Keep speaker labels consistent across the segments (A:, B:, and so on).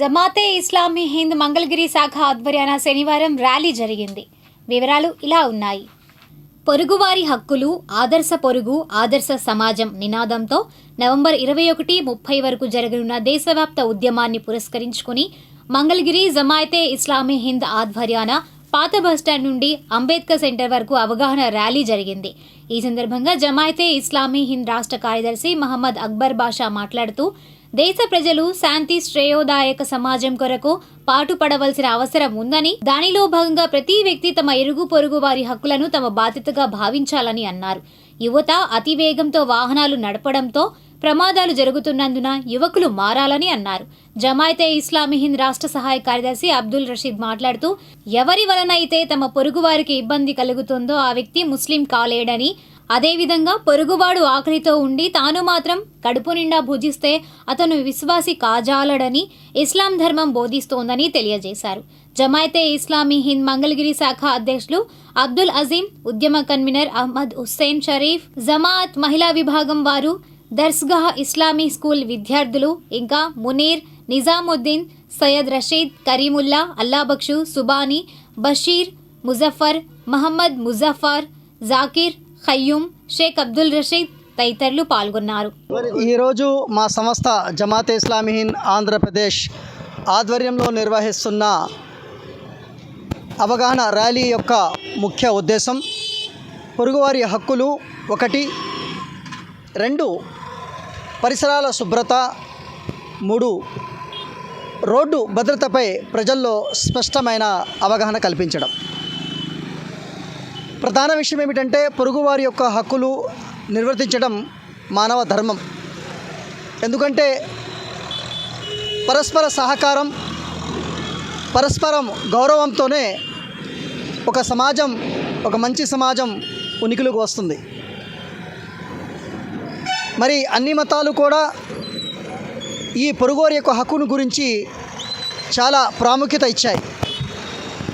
A: జమాతే ఇస్లామీ హింద్ మంగళగిరి శాఖ ఆధ్వర్యాన శనివారం ర్యాలీ జరిగింది. వివరాలు ఇలా ఉన్నాయి. పొరుగువారి హక్కులు ఆదర్శ పొరుగు ఆదర్శ సమాజం నినాదంతో నవంబర్ ఇరవై ఒకటి ముప్పై వరకు జరగనున్న దేశవ్యాప్త ఉద్యమాన్ని పురస్కరించుకుని మంగళగిరి జమాయతే ఇస్లామీ హింద్ ఆధ్వర్యాన పాత బస్టాండ్ నుండి అంబేద్కర్ సెంటర్ వరకు అవగాహన ర్యాలీ జరిగింది. ఈ సందర్భంగా జమాయతే ఇస్లామీ హింద్ రాష్ట్ర కార్యదర్శి మహమ్మద్ అక్బర్ బాషా మాట్లాడుతూ దేశ ప్రజలు శాంతి శ్రేయోదాయక సమాజం కొరకు పాటుపడవలసిన అవసరం ఉందని దానిలో భాగంగా ప్రతి వ్యక్తి తమ ఇరుగు పొరుగు వారి హక్కులను తమ బాధ్యతగా భావించాలని అన్నారు. యువత అతివేగంతో వాహనాలు నడపడంతో ప్రమాదాలు జరుగుతున్నందున యువకులు మారాలని అన్నారు. జమాయితే ఇస్లామీ హింద్ రాష్ట్ర సహాయ కార్యదర్శి అబ్దుల్ రషీద్ మాట్లాడుతూ ఎవరి వలన అయితే తమ పొరుగువారికి ఇబ్బంది కలుగుతుందో ఆ వ్యక్తి ముస్లిం కాలేడని అదేవిధంగా పొరుగువాడు ఆకలితో ఉండి తాను మాత్రం కడుపు నిండా భుజిస్తే అతను విశ్వాసి కాజాలడని ఇస్లాం ధర్మం బోధిస్తోందని తెలియజేశారు. జమాయతే ఇస్లామీ హింద్ మంగళగిరి శాఖ అధ్యక్షులు అబ్దుల్ అజీం ఉద్యమ కన్వీనర్ అహ్మద్ హుస్సేన్ షరీఫ్ జమాఅత్ మహిళా విభాగం వారు దర్స్గాహ్ ఇస్లామీ స్కూల్ విద్యార్థులు ఇంకా మునీర్ నిజాముద్దీన్ సయ్యద్ రషీద్ కరీముల్లా అల్లాబక్షు సుబానీ బషీర్ ముజఫర్ మహమ్మద్ ముజఫర్ జాకిర్ ఖయ్యూమ్ షేక్ అబ్దుల్ రషీద్ తదితరులు పాల్గొన్నారు.
B: ఈరోజు మా సంస్థ జమాతే ఇస్లామీ హింద్ ఆంధ్రప్రదేశ్ ఆధ్వర్యంలో నిర్వహిస్తున్న అవగాహన ర్యాలీ యొక్క ముఖ్య ఉద్దేశం పొరుగువారి హక్కులు ఒకటి రెండు పరిసరాల శుభ్రత మూడు రోడ్డు భద్రతపై ప్రజల్లో స్పష్టమైన అవగాహన కల్పించడం. ప్రధాన విషయం ఏమిటంటే పొరుగువారి యొక్క హక్కులు నిర్వర్తించడం మానవ ధర్మం. ఎందుకంటే పరస్పర సహకారం పరస్పరం గౌరవంతోనే ఒక సమాజం ఒక మంచి సమాజం ఉనికిలోకి వస్తుంది. మరి అన్ని మతాలు కూడా ఈ పొరుగువారి యొక్క హక్కును గురించి చాలా ప్రాముఖ్యత ఇచ్చాయి.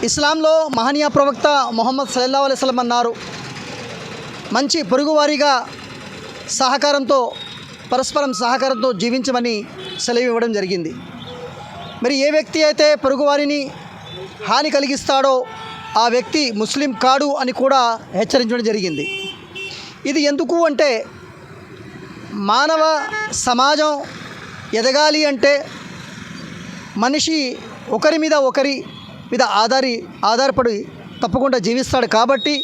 B: ఇస్లాంలో మహనీయ ప్రవక్త మొహమ్మద్ సల్లా అలైహి అన్నారు. మంచి పొరుగువారిగా సహకారంతో పరస్పరం సహకారంతో జీవించమని సెలవు ఇవ్వడం జరిగింది. మరి ఏ వ్యక్తి అయితే పొరుగువారిని హాని కలిగిస్తాడో ఆ వ్యక్తి ముస్లిం కాడు అని కూడా హెచ్చరించడం జరిగింది. ఇది ఎందుకు అంటే మానవ సమాజం ఎదగాలి అంటే మనిషి ఒకరి మీద ఒకరి మీద ఆధారి ఆధారపడి తప్పకుండా జీవిస్తాడు. కాబట్టి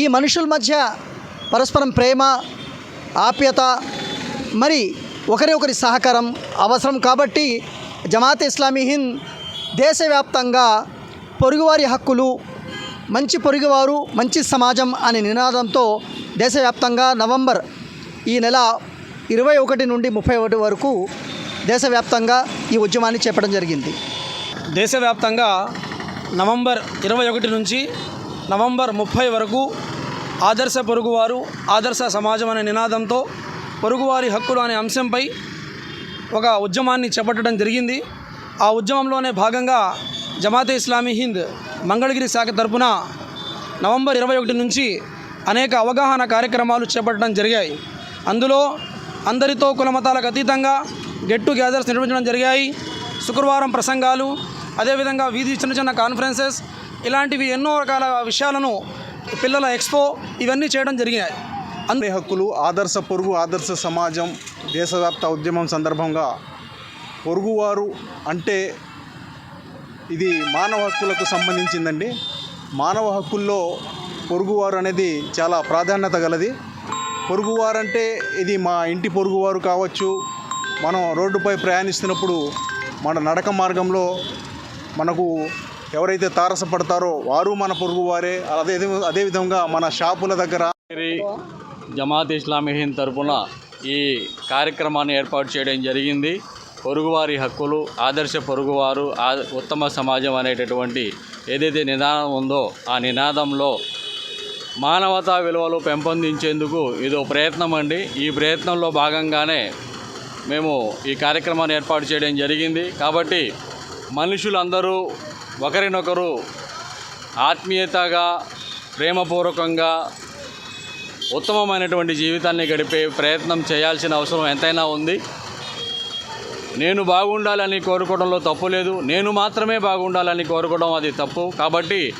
B: ఈ మనుషుల మధ్య పరస్పరం ప్రేమ ఆప్యత మరి ఒకరి ఒకరి సహకారం అవసరం. కాబట్టి జమాత్ ఇస్లామీ హింద్ దేశవ్యాప్తంగా పొరుగువారి హక్కులు మంచి పొరుగువారు మంచి సమాజం అనే నినాదంతో దేశవ్యాప్తంగా నవంబర్ ఈ నెల ఇరవై ఒకటి నుండి ముప్పై ఒకటి వరకు దేశవ్యాప్తంగా ఈ ఉద్యమాన్ని చేపట్టడం జరిగింది.
C: దేశవ్యాప్తంగా నవంబర్ ఇరవై ఒకటి నుంచి నవంబర్ ముప్పై వరకు ఆదర్శ పొరుగువారు ఆదర్శ సమాజం అనే నినాదంతో పొరుగువారి హక్కులు అనే అంశంపై ఒక ఉద్యమాన్ని చేపట్టడం జరిగింది. ఆ ఉద్యమంలోనే భాగంగా జమాతే ఇస్లామీ హింద్ మంగళగిరి శాఖ తరపున నవంబర్ ఇరవై ఒకటి నుంచి అనేక అవగాహన కార్యక్రమాలు చేపట్టడం జరిగాయి. అందులో అందరితో కులమతాలకు అతీతంగా గెట్ టు గ్యాదర్స్ నిర్వహించడం జరిగాయి. శుక్రవారం ప్రసంగాలు అదేవిధంగా వీధి చిన్న చిన్న కాన్ఫరెన్సెస్ ఇలాంటివి ఎన్నో రకాల విషయాలను పిల్లల ఎక్స్పో ఇవన్నీ చేయడం జరిగాయి
D: అన్ని హక్కులు ఆదర్శ పొరుగు ఆదర్శ సమాజం దేశవ్యాప్త ఉద్యమం సందర్భంగా పొరుగువారు అంటే ఇది మానవ హక్కులకు సంబంధించిందండి. మానవ హక్కుల్లో పొరుగువారు అనేది చాలా ప్రాధాన్యత గలది. పొరుగువారు అంటే ఇది మా ఇంటి పొరుగువారు కావచ్చు మనం రోడ్డుపై ప్రయాణిస్తున్నప్పుడు మన నడక మార్గంలో మనకు ఎవరైతే తారసపడతారో వారు మన పొరుగువారే. అదే అదేవిధంగా మన షాపుల దగ్గర
E: జమాత్ ఇస్లామీ హింద్ తరపున ఈ కార్యక్రమాన్ని ఏర్పాటు చేయడం జరిగింది. పొరుగువారి హక్కులు ఆదర్శ పొరుగువారు ఆ ఉత్తమ సమాజం అనేటటువంటి ఏదైతే నినాదం ఉందో ఆ నినాదంలో మానవతా విలువలు పెంపొందించేందుకు ఇదో ప్రయత్నం అండి. ఈ ప్రయత్నంలో భాగంగానే మేము ఈ కార్యక్రమాన్ని ఏర్పాటు చేయడం జరిగింది. కాబట్టి మనుషులందరూ ఒకరినొకరు ఆత్మీయతగా ప్రేమపూర్వకంగా ఉత్తమమైనటువంటి జీవితాన్ని గడిపే ప్రయత్నం చేయాల్సిన అవసరం ఎంతైనా ఉంది. నేను బాగుండాలని కోరుకోవడంలో తప్పు లేదు. నేను మాత్రమే బాగుండాలని కోరుకోవడం అది తప్పు. కాబట్టి